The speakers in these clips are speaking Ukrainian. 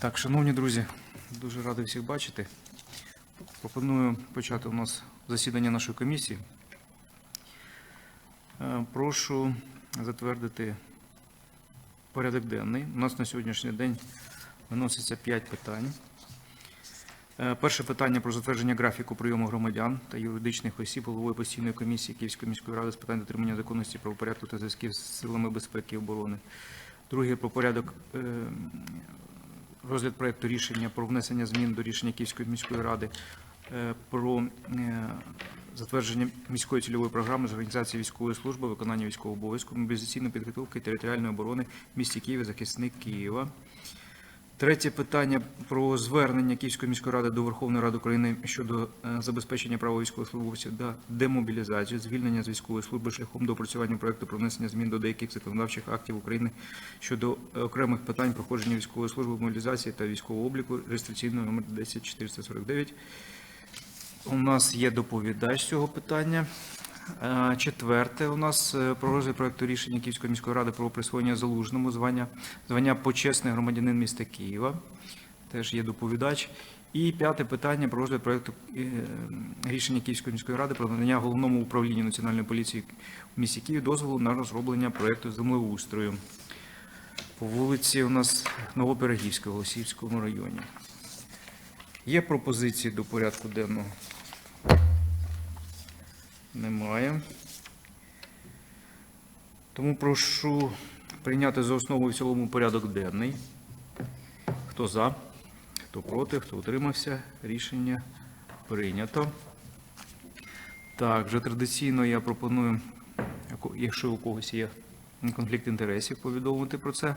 Так, шановні друзі, дуже радий всіх бачити. Пропоную почати у нас засідання нашої комісії. Е, Прошу затвердити порядок денний. У нас на сьогоднішній день виноситься 5 питань. Е, Перше питання про затвердження графіку прийому громадян та юридичних осіб головою постійної комісії Київської міської ради з питань дотримання законності правопорядку та зв'язків з силами безпеки і оборони. Друге про порядок е, розгляд проекту рішення про внесення змін до рішення Київської міської ради е, про е, затвердження міської цільової програми з організації військової служби, виконання військового обов'язку, мобілізаційної підготовки і територіальної оборони в місті Києві, захисник Києва. Третє питання про звернення Київської міської ради до Верховної Ради України щодо е, забезпечення права військовослужбовців та демобілізацію, звільнення з військової служби шляхом доопрацювання проекту про внесення змін до деяких законодавчих актів України щодо е, окремих питань проходження військової служби, мобілізації та військового обліку, реєстраційний номер 10449. У нас є доповідач цього питання. Четверте у нас е, про розгляд проекту рішення Київської міської ради про присвоєння залужному звання, звання почесний громадянин міста Києва. Теж є доповідач. І п'яте питання про розгляд проекту е, рішення Київської міської ради про надання головному управлінню Національної поліції в місті Києві дозволу на розроблення проекту землеустрою по вулиці у нас Новоперегівська в Голосіївському районі. Є пропозиції до порядку денного? Немає. Тому прошу прийняти за основу в цілому порядок денний. Хто за, хто проти, хто утримався, рішення прийнято. Так, вже традиційно я пропоную, якщо у когось є конфлікт інтересів, повідомити про це.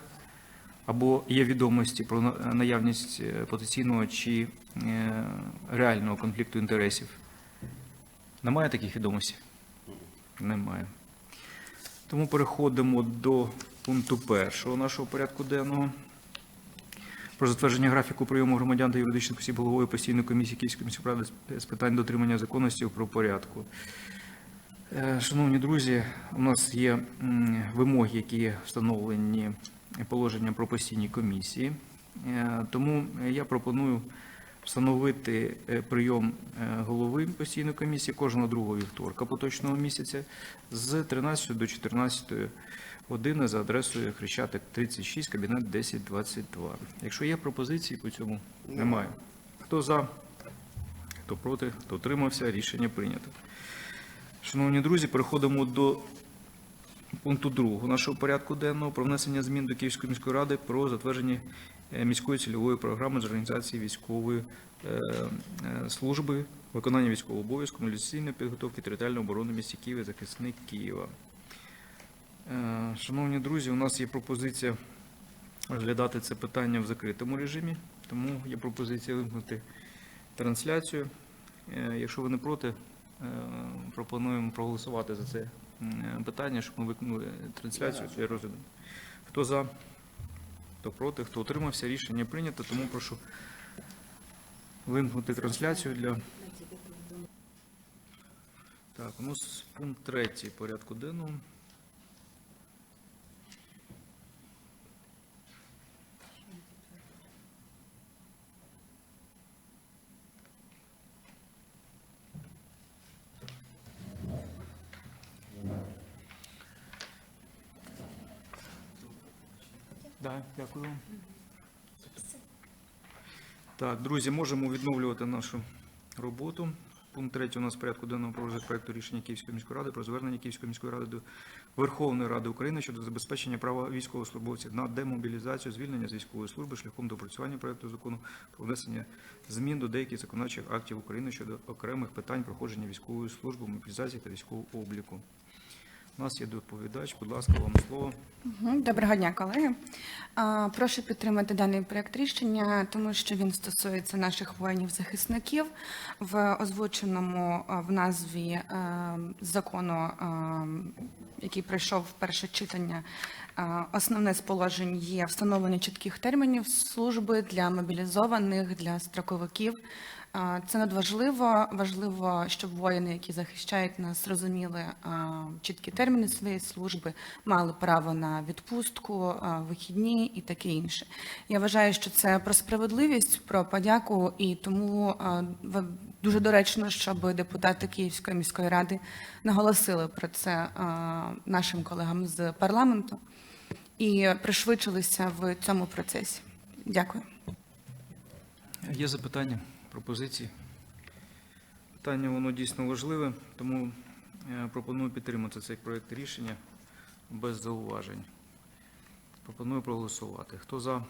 Або є відомості про наявність е, потенційного чи е, реального конфлікту інтересів. Немає таких відомостей? Немає. Тому переходимо до пункту першого нашого порядку денного. Про затвердження графіку прийому громадян та юридичних осіб головою постійної комісії Київської міської ради з- питань дотримання законності про порядку. Е, Шановні друзі, у нас є вимоги, які встановлені положенням про постійні комісії. Е, Тому я пропоную встановити е, прийом е, голови постійної комісії кожного другого вівторка поточного місяця з 13 до 14 години за адресою Хрещатик 36, кабінет 1022. Якщо є пропозиції по цьому, немає. Хто за, хто проти, хто утримався, рішення прийнято. Шановні друзі, переходимо до пункту другого нашого порядку денного про внесення змін до Київської міської ради про затвердження міської цільової програми з організації військової е, е, служби, виконання військового обов'язку, мобілізаційної підготовки територіальної оборони місті Києва, захисник Києва. Е, Шановні друзі, у нас є пропозиція розглядати це питання в закритому режимі, тому є пропозиція вимкнути трансляцію. Е, Якщо ви не проти, е, пропонуємо проголосувати за це питання, щоб ми виконали трансляцію для розгляду. Хто за, хто проти, хто утримався, рішення прийнято, тому прошу вимкнути трансляцію для. Так, у нас пункт третій порядку денного. Да, дякую. Так, друзі, можемо відновлювати нашу роботу. Пункт третій у нас в порядку денного про розгляд рішення Київської міської ради про звернення Київської міської ради до Верховної Ради України щодо забезпечення права військовослужбовців на демобілізацію, звільнення з військової служби шляхом допрацювання проекту закону про внесення змін до деяких законодавчих актів України щодо окремих питань проходження військової служби, мобілізації та військового обліку. У нас є доповідач, будь ласка, вам слово. Доброго дня, колеги. Прошу підтримати даний проект рішення, тому що він стосується наших воїнів-захисників. В озвученому в назві е, закону, е, який пройшов в перше читання, основне з положень є встановлення чітких термінів служби для мобілізованих, для строковиків Це надважливо. Важливо, щоб воїни, які захищають нас, розуміли чіткі терміни своєї служби, мали право на відпустку, вихідні і таке інше. Я вважаю, що це про справедливість, про подяку, і тому дуже доречно, щоб депутати Київської міської ради наголосили про це нашим колегам з парламенту і пришвидшилися в цьому процесі. Дякую. Є запитання, пропозиції? Питання воно дійсно важливе, тому е, пропоную підтримати цей проект рішення без зауважень. Пропоную проголосувати. Хто за,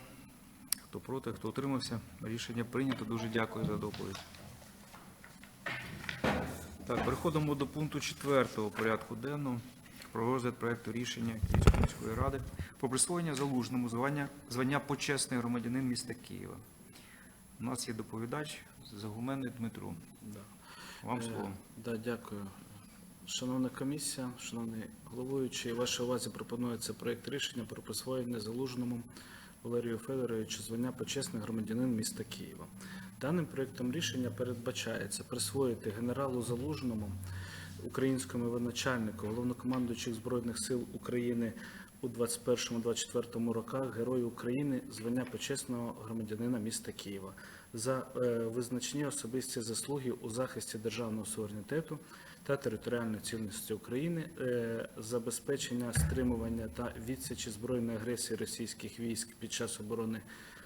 хто проти, хто утримався. Рішення прийнято. Дуже дякую за доповідь. Так, переходимо до пункту четвертого порядку денного про розгляд проекту рішення Київської міської ради про присвоєння залужному звання, звання почесний громадянин міста Києва. У нас є доповідач Загуменний Дмитро. Да. Вам Е, слово. Да, дякую. Шановна комісія, шановний головуючий, вашій увазі пропонується проєкт рішення про присвоєння залужному Валерію Федоровичу звання почесний громадянин міста Києва. Даним проєктом рішення передбачається присвоїти генералу залужному, українському воєначальнику, головнокомандуючих Збройних сил України у 21-24 роках Герою України звання почесного громадянина міста Києва. За е, визначні особисті заслуги у захисті державного суверенітету та територіальної цілісності України, е, забезпечення стримування та відсічі збройної агресії російських військ під час оборони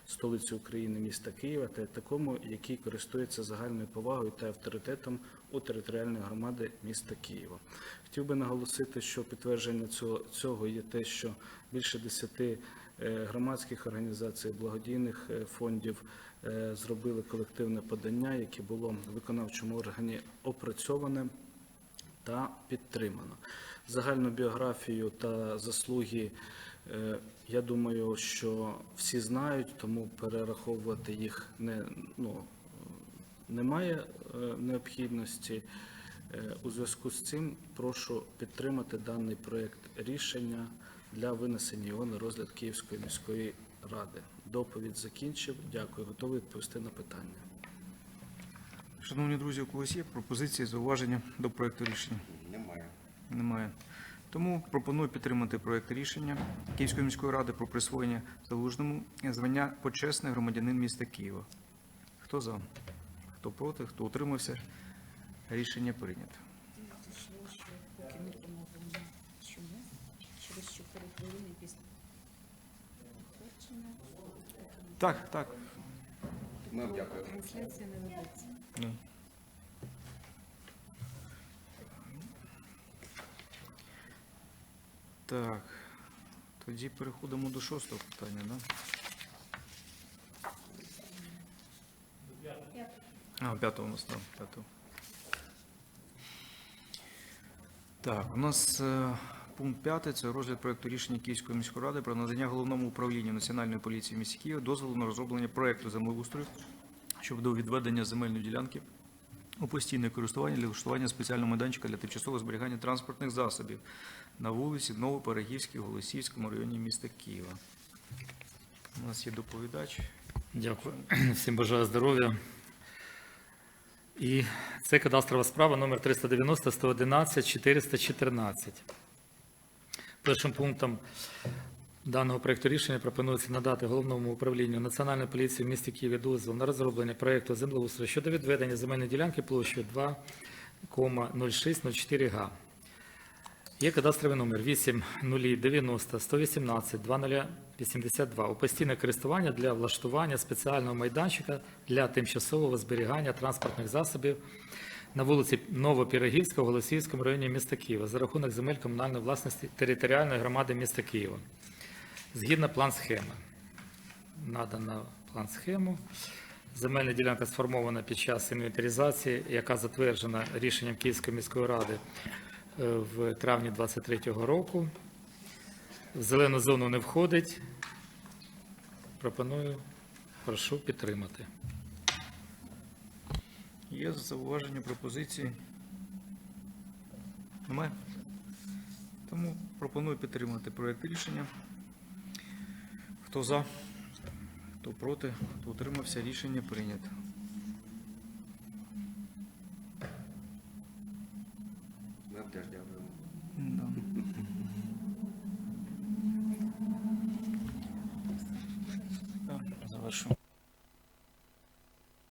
столиці України міста Києва та такому, який користується загальною повагою та авторитетом у територіальної громади міста Києва. Хотів би наголосити, що підтвердження цього, є те, що більше десяти е, громадських організацій, благодійних е, фондів е, зробили колективне подання, яке було в виконавчому органі опрацьоване та підтримано. Загальну біографію та заслуги, я думаю, що всі знають, тому перераховувати їх не, ну, немає е, необхідності. Е, У зв'язку з цим прошу підтримати даний проєкт рішення для винесення його на розгляд Київської міської ради. Доповідь закінчив. Дякую. Готовий відповісти на питання. Шановні друзі, у когось є пропозиції, зауваження до проекту рішення? Немає. Немає. Тому пропоную підтримати проект рішення Київської міської ради про присвоєння залужному звання почесний громадянин міста Києва. Хто за? Хто проти? Хто утримався? Рішення прийнято. Так, так. Ми дякуємо. трансляція не ведеться. Ні. Так. Тоді переходимо до шостого питання, да? А, п'ятого у нас там, п'ятого. Так, у нас е, пункт п'ятий – це розгляд проекту рішення Київської міської ради про надання головному управлінню Національної поліції в місті Києва дозволу на розроблення проекту землеустрою щодо відведення земельної ділянки у постійне користування для влаштування спеціального майданчика для тимчасового зберігання транспортних засобів на вулиці Новоперегівській, в Голосіївському районі міста Києва. У нас є доповідач. Дякую. Всім бажаю здоров'я. І це кадастрова справа номер 390 111 414. Першим пунктом даного проєкту рішення пропонується надати головному управлінню Національної поліції в місті Києві дозвіл на розроблення проєкту землеустрою щодо відведення земельної ділянки площею 2,0604 га. Є кадастровий номер 8090 118 2082 у постійне користування для влаштування спеціального майданчика для тимчасового зберігання транспортних засобів на вулиці Новопірогівська в Голосіївському районі міста Києва за рахунок земель комунальної власності територіальної громади міста Києва. Згідно план схеми. Надано план схему. Земельна ділянка сформована під час інвентаризації, яка затверджена рішенням Київської міської ради е, в травні 2023 року. В зелену зону не входить. Пропоную, прошу підтримати. Є зауваження, пропозиції? Немає? Тому пропоную підтримати проект рішення. Хто за, хто проти, хто утримався, рішення прийнято.